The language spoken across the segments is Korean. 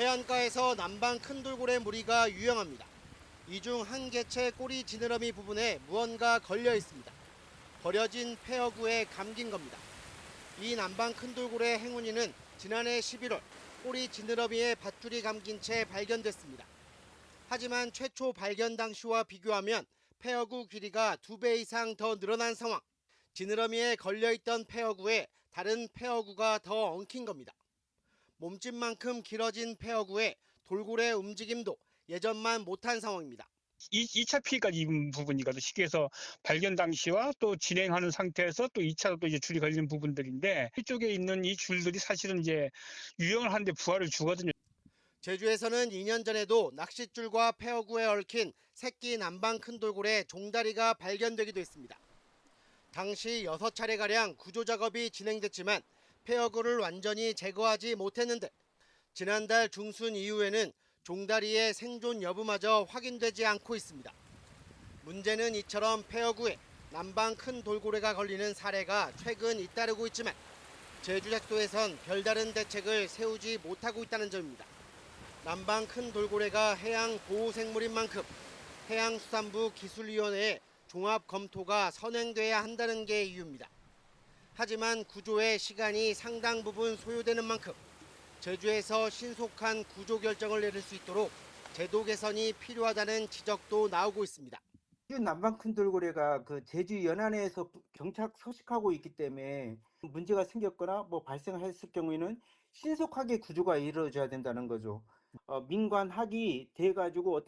해안가에서 남방 큰 돌고래 무리가 유영합니다. 이 중 한 개체 꼬리 지느러미 부분에 무언가 걸려 있습니다. 버려진 폐어구에 감긴 겁니다. 이 남방 큰 돌고래 행운이는 지난해 11월 꼬리 지느러미에 밧줄이 감긴 채 발견됐습니다. 하지만 최초 발견 당시와 비교하면 폐어구 길이가 두배 이상 더 늘어난 상황. 지느러미에 걸려있던 폐어구에 다른 폐어구가 더 엉킨 겁니다. 몸집만큼 길어진 폐어구에 돌고래 움직임도 예전만 못한 상황입니다. 이 2차 피해까지 입은 부분이거든. 쉽게해서 발견 당시와 또 진행하는 상태에서 또 2차로 또 이제 줄이 걸리는 부분들인데 이쪽에 있는 이 줄들이 사실은 이제 유형을 하는데 부하를 주거든요. 제주에서는 2년 전에도 낚싯줄과 폐어구에 얽힌 새끼 남방 큰 돌고래 종다리가 발견되기도 했습니다. 당시 6차례가량 구조 작업이 진행됐지만 폐어구를 완전히 제거하지 못했는데 지난달 중순 이후에는 종다리의 생존 여부마저 확인되지 않고 있습니다. 문제는 이처럼 폐어구에 남방 큰 돌고래가 걸리는 사례가 최근 잇따르고 있지만 제주작도에선 별다른 대책을 세우지 못하고 있다는 점입니다. 남방 큰 돌고래가 해양 보호생물인 만큼 해양수산부 기술위원회에 종합 검토가 선행돼야 한다는 게 이유입니다. 하지만 구조에 시간이 상당 부분 소요되는 만큼 제주에서 신속한 구조 결정을 내릴 수 있도록 제도 개선이 필요하다는 지적도 나오고 있습니다. 이 남방 큰 돌고래가 그 제주 연안에서 부- 경착 서식하고 있기 때문에 문제가 생겼거나 뭐 발생했을 경우에는 신속하게 구조가 이루어져야 된다는 거죠. 어, 민관 학이 돼 가지고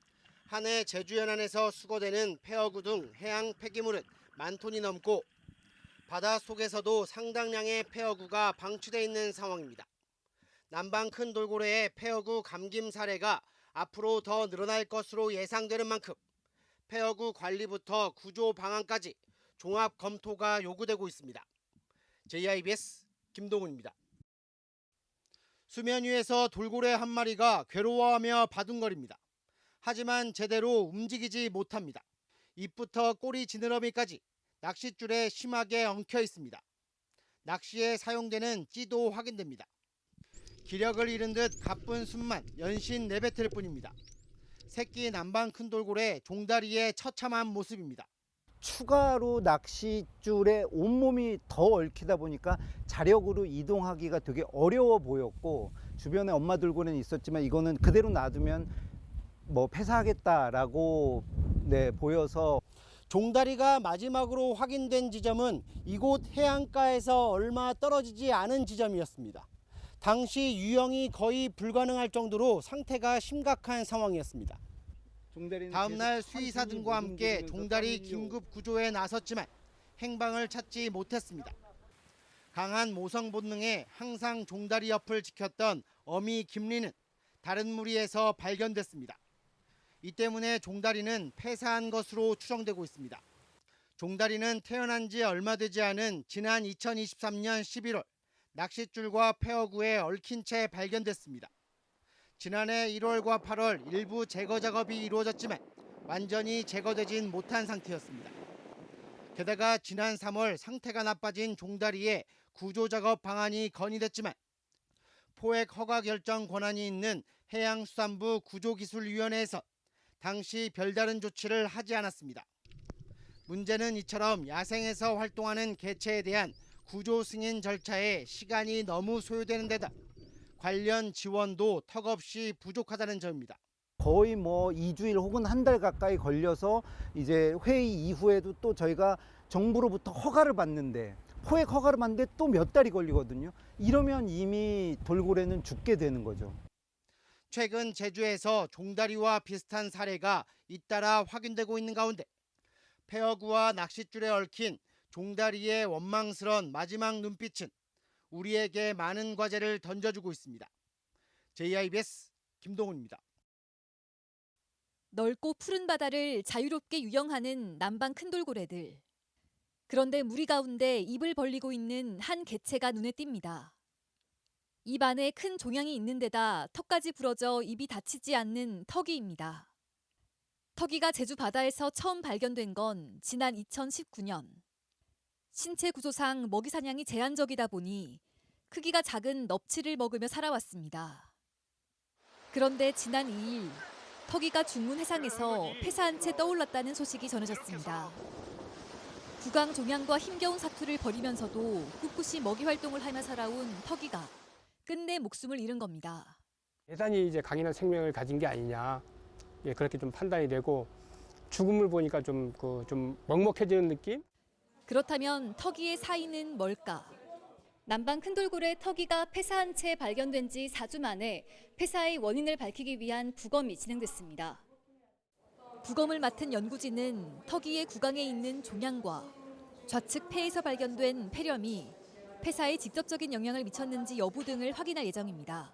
한해 제주 연안에서 수거되는 폐어구 등 해양 폐기물은 만 톤이 넘고 바다 속에서도 상당량의 폐어구가 방치돼 있는 상황입니다. 남방 큰 돌고래의 폐어구 감김 사례가 앞으로 더 늘어날 것으로 예상되는 만큼 폐어구 관리부터 구조 방안까지 종합 검토가 요구되고 있습니다. JIBS 김동훈입니다. 수면 위에서 돌고래 한 마리가 괴로워하며 바둥거립니다. 하지만 제대로 움직이지 못합니다. 입부터 꼬리 지느러미까지 낚싯줄에 심하게 엉켜 있습니다. 낚시에 사용되는 찌도 확인됩니다. 기력을 잃은 듯 가쁜 숨만 연신 내뱉을 뿐입니다. 새끼 남방 큰 돌고래 종다리의 처참한 모습입니다. 추가로 낚싯줄에 온몸이 더 얽히다 보니까 자력으로 이동하기가 되게 어려워 보였고 주변에 엄마 돌고래는 있었지만 이거는 그대로 놔두면 뭐 폐사하겠다라고 네 보여서 종다리가 마지막으로 확인된 지점은 이곳 해안가에서 얼마 떨어지지 않은 지점이었습니다. 당시 유영이 거의 불가능할 정도로 상태가 심각한 상황이었습니다. 다음 날 수의사 등과 함께 종다리 긴급 구조에 나섰지만 행방을 찾지 못했습니다. 강한 모성 본능에 항상 종다리 옆을 지켰던 어미 김리는 다른 무리에서 발견됐습니다. 이 때문에 종다리는 폐사한 것으로 추정되고 있습니다. 종다리는 태어난 지 얼마 되지 않은 지난 2023년 11월 낚싯줄과 폐어구에 얽힌 채 발견됐습니다. 지난해 1월과 8월 일부 제거 작업이 이루어졌지만 완전히 제거되진 못한 상태였습니다. 게다가 지난 3월 상태가 나빠진 종다리에 구조 작업 방안이 건의됐지만 포획 허가 결정 권한이 있는 해양수산부 구조기술위원회에서 당시 별다른 조치를 하지 않았습니다. 문제는 이처럼 야생에서 활동하는 개체에 대한 구조 승인 절차에 시간이 너무 소요되는 데다 관련 지원도 턱없이 부족하다는 점입니다. 거의 뭐 2주일 혹은 한 달 가까이 걸려서 이제 회의 이후에도 또 저희가 정부로부터 허가를 받는데 포획 허가를 받는데 또 몇 달이 걸리거든요. 이러면 이미 돌고래는 죽게 되는 거죠. 최근 제주에서 종다리와 비슷한 사례가 잇따라 확인되고 있는 가운데 폐어구와 낚싯줄에 얽힌 종다리의 원망스런 마지막 눈빛은 우리에게 많은 과제를 던져주고 있습니다. JIBS 김동훈입니다. 넓고 푸른 바다를 자유롭게 유영하는 남방 큰 돌고래들. 그런데 무리 가운데 입을 벌리고 있는 한 개체가 눈에 띕니다. 입 안에 큰 종양이 있는 데다 턱까지 부러져 입이 닫히지 않는 턱이입니다. 턱이가 제주 바다에서 처음 발견된 건 지난 2019년. 신체 구조상 먹이 사냥이 제한적이다 보니 크기가 작은 넙치를 먹으며 살아왔습니다. 그런데 지난 2일 터기가 중문 해상에서 폐사한 채 떠올랐다는 소식이 전해졌습니다. 구강 종양과 힘겨운 사투를 벌이면서도 꿋꿋이 먹이 활동을 하며 살아온 터기가 끝내 목숨을 잃은 겁니다. 대단히 이제 강인한 생명을 가진 게 아니냐 예, 그렇게 좀 판단이 되고 죽음을 보니까 좀 그 좀 먹먹해지는 느낌? 그렇다면 터기의 사인은 뭘까? 남방 큰돌고래 터기가 폐사한 채 발견된 지 4주 만에 폐사의 원인을 밝히기 위한 부검이 진행됐습니다. 부검을 맡은 연구진은 터기의 구강에 있는 종양과 좌측 폐에서 발견된 폐렴이 폐사에 직접적인 영향을 미쳤는지 여부 등을 확인할 예정입니다.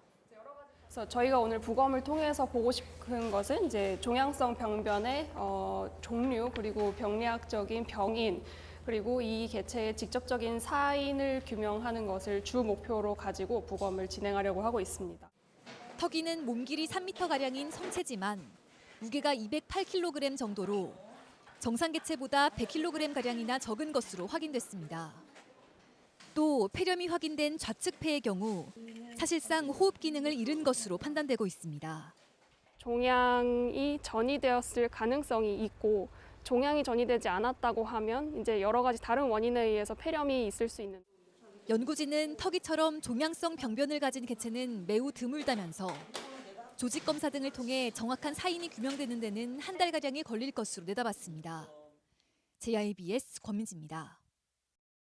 그래서 저희가 오늘 부검을 통해서 보고 싶은 것은 이제 종양성 병변의 어, 종류 그리고 병리학적인 병인 그리고 이 개체의 직접적인 사인을 규명하는 것을 주 목표로 가지고 부검을 진행하려고 하고 있습니다. 터기는 몸 길이 3m가량인 성체지만 무게가 208kg 정도로 정상 개체보다 100kg가량이나 적은 것으로 확인됐습니다. 또 폐렴이 확인된 좌측 폐의 경우 사실상 호흡 기능을 잃은 것으로 판단되고 있습니다. 종양이 전이되었을 가능성이 있고 종양이 전이되지 않았다고 하면 이제 여러 가지 다른 원인에 의해서 폐렴이 있을 수 있는 연구진은 터기처럼 종양성 병변을 가진 개체는 매우 드물다면서 조직 검사 등을 통해 정확한 사인이 규명되는 데는 한 달가량이 걸릴 것으로 내다봤습니다. JIBS 권민지입니다.